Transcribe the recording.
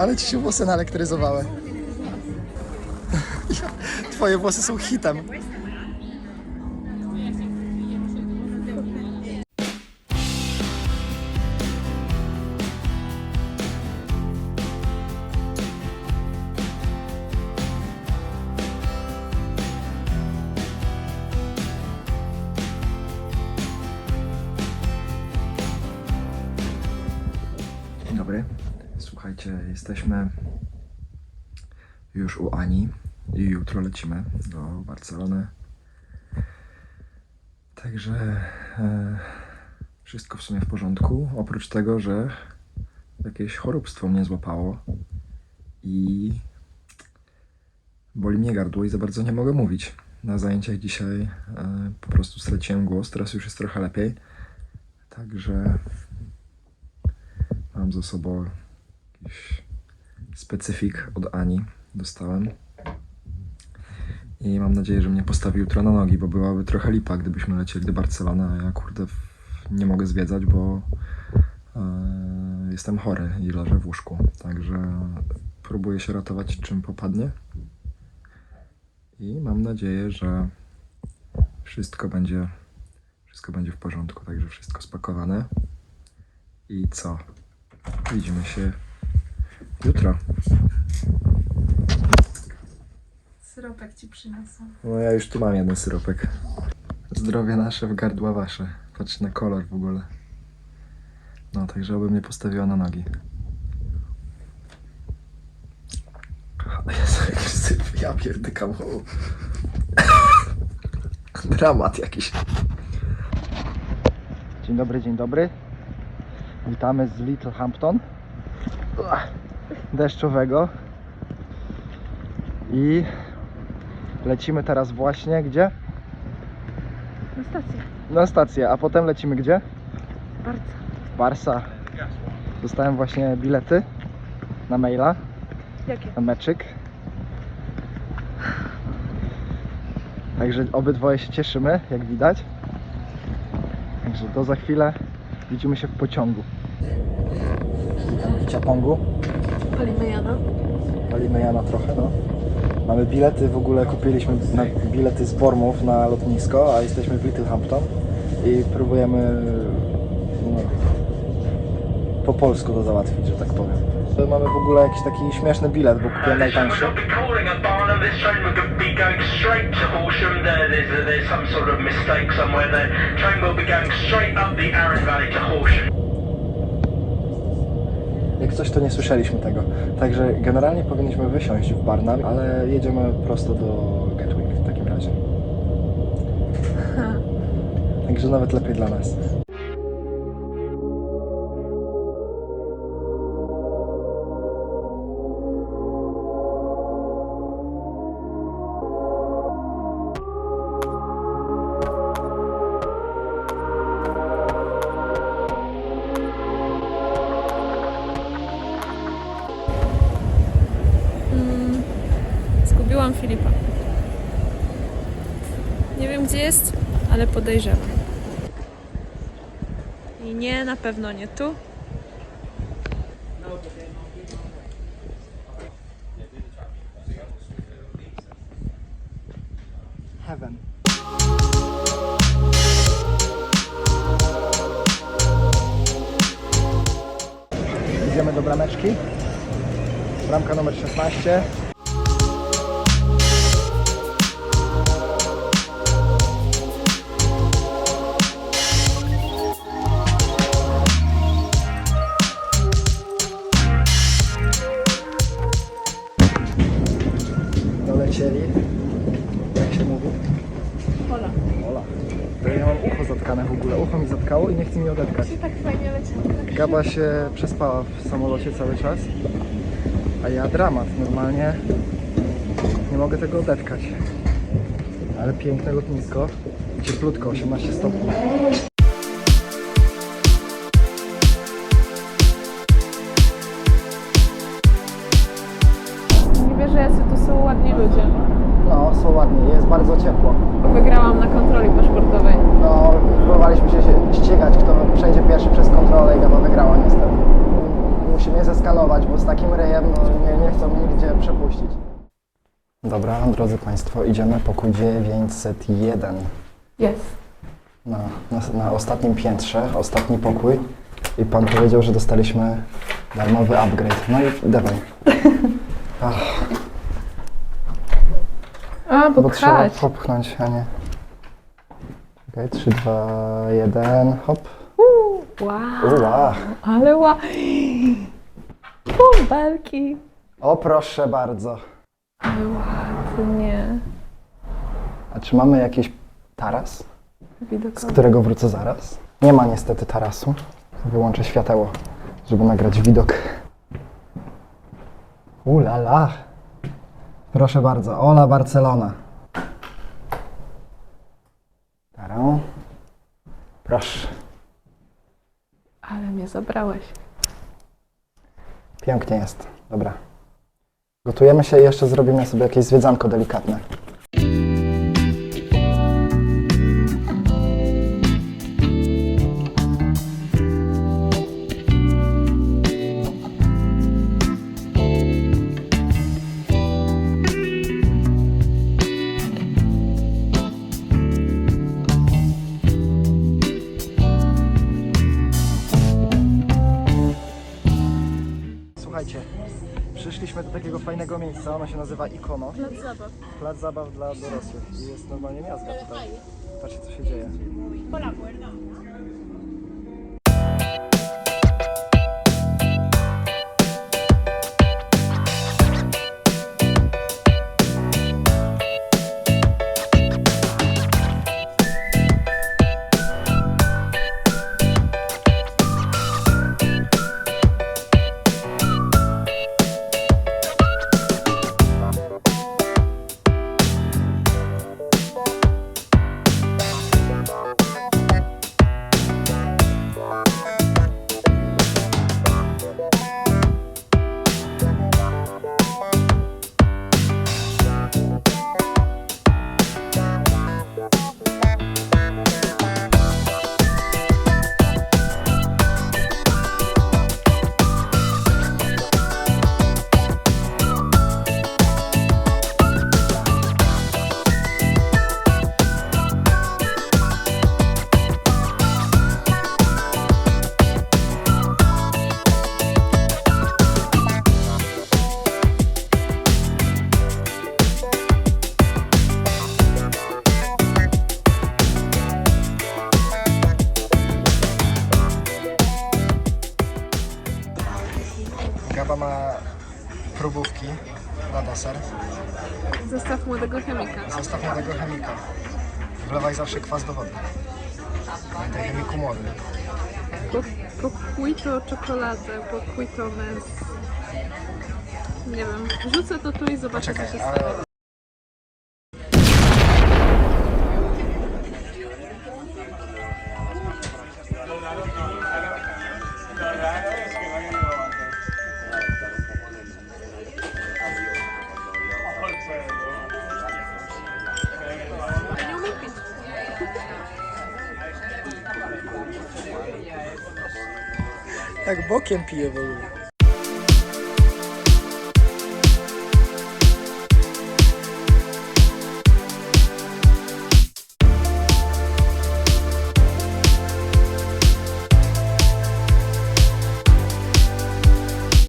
Ale ci się włosy naelektryzowały. Twoje włosy są hitem. Słuchajcie, jesteśmy już u Ani i jutro lecimy do Barcelony. Także e, wszystko w sumie w porządku, oprócz tego, że jakieś choróbstwo mnie złapało i boli mnie gardło i za bardzo nie mogę mówić. Na zajęciach dzisiaj e, po prostu straciłem głos, teraz już jest trochę lepiej. Także Mam ze sobą specyfik od Ani. Dostałem. I mam nadzieję, że mnie postawi jutro na nogi, bo byłaby trochę lipa, gdybyśmy lecieli do Barcelony, a ja kurde nie mogę zwiedzać, bo e, jestem chory i leżę w łóżku. Także próbuję się ratować czym popadnie. I mam nadzieję, że wszystko będzie wszystko będzie w porządku, także wszystko spakowane. I co? Widzimy się jutro. Syropek ci przyniosą. No ja już tu mam jeden syropek. Zdrowie nasze w gardła wasze. Patrz na kolor w ogóle. No, także oby mnie postawiła na nogi. Jezu, ja pierdykam. Dramat jakiś. Dzień dobry, dzień dobry. Witamy z Little Hampton. Deszczowego. I lecimy teraz właśnie gdzie? Na stację. Na stację, a potem lecimy gdzie? Bardzo. Barsa. Dostałem właśnie bilety na maila, Jakie? na meczyk. Także obydwoje się cieszymy, jak widać. Także do za chwilę widzimy się w pociągu. Witam w Ciapongu. Palimy Jana. Palimy Jana trochę, no. Mamy bilety, w ogóle kupiliśmy na, bilety z Bormów na lotnisko, a jesteśmy w Littlehampton i próbujemy no, po polsku to załatwić, że tak powiem. To Mamy w ogóle jakiś taki śmieszny bilet, bo kupiłem najtańszy. Jak coś, to nie słyszeliśmy tego. Także generalnie powinniśmy wysiąść w Barnum, ale jedziemy prosto do Gatwick w takim razie. Także nawet lepiej dla nas. Ale podejrzewam. I nie, na pewno nie tu. Heaven. Idziemy do brameczki. Bramka numer 16. mi odetkać. Tak fajnie leciało. Gaba się przespała w samolocie cały czas. A ja dramat. Normalnie nie mogę tego odetkać. Ale piękne lotnisko. Cieplutko, 18 stopni. Nie wierzę, jacy tu są ładni ludzie. No, są ładnie, jest bardzo ciepło. Wygrałam na kontroli paszportowej. No, próbowaliśmy się się ścigać, kto przejdzie pierwszy przez kontrolę i Gaba wygrała niestety. musi mnie zeskanować, bo z takim ryjem no, nie, nie chcą nigdzie przepuścić. Dobra, drodzy Państwo, idziemy pokój 901 Jest. na, na, na ostatnim piętrze, ostatni pokój. I Pan powiedział, że dostaliśmy darmowy upgrade. No i dawaj. Ach, A, bo bo trzeba pchać. popchnąć, a nie. Okej, 3, 2, 1, hop. Wow, Uła. ale ła... Bąbelki. O proszę bardzo. Ale ładnie. A czy mamy jakiś taras, z Widokowy. którego wrócę zaraz? Nie ma niestety tarasu. Wyłączę światełko, żeby nagrać widok. Ulala. Proszę bardzo, Ola Barcelona. Tarę. Proszę. Ale mnie zabrałeś. Pięknie jest. Dobra. Gotujemy się i jeszcze zrobimy sobie jakieś zwiedzanko delikatne. Słuchajcie, przyszliśmy do takiego fajnego miejsca, ono się nazywa Ikono. Plac zabaw. Plac zabaw dla dorosłych i jest normalnie miazga tutaj. Patrzcie co się dzieje. Gaba młodego chemika. Wlewaj zawsze kwas do wody. Pamiętaj chemiku młody. Pokójto czekoladę, pokójto mens. Nie wiem, rzucę to tu i zobaczę co się Czekaj, stanie. Jak bokiem pije w ogóle.